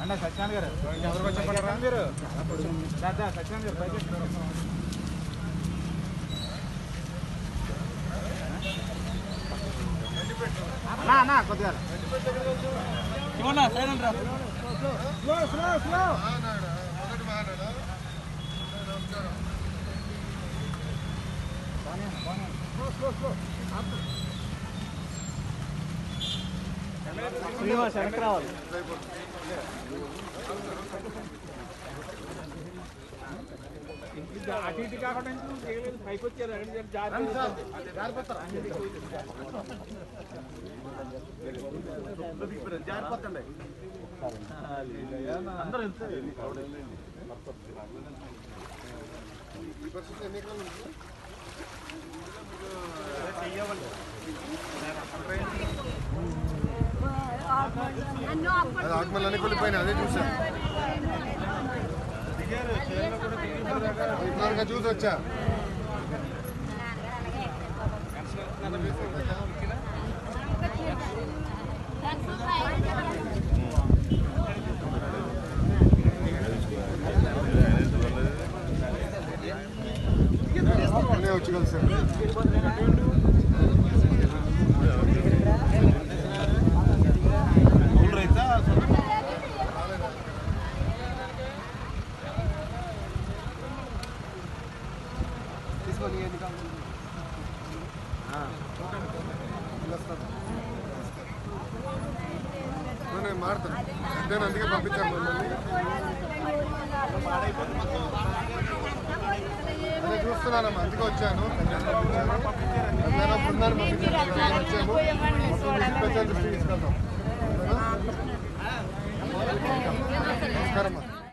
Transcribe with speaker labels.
Speaker 1: అన్న సత్యాన్ గారు ఎవరికి చెప్పండి మీరు? దాదా సత్యాన్ గారు పైకి అన్నా అన్నా కొద్దిగా ఇవ్వన్నా సైలెంట్ రా. స్లో స్లో స్లో శ్రీనివాస్ వెనక్కి రావాలి అటు ఇటు కాకుండా ఇంకొక చేయలేదు పైకి వచ్చారు అక్కడ జారి జారిపోతారు జారిపోతండి అందరూ
Speaker 2: అది ఆత్మలన్నీ వెళ్ళిపోయినా అదే చూసాను ఇట్లాగా చూసి వచ్చా వచ్చి కలిసాను నేను మాడతాను నేను అందుకే పంపించాను చూస్తున్నానమ్మా అందుకే వచ్చాను. వచ్చాము తీసుకెళ్తాం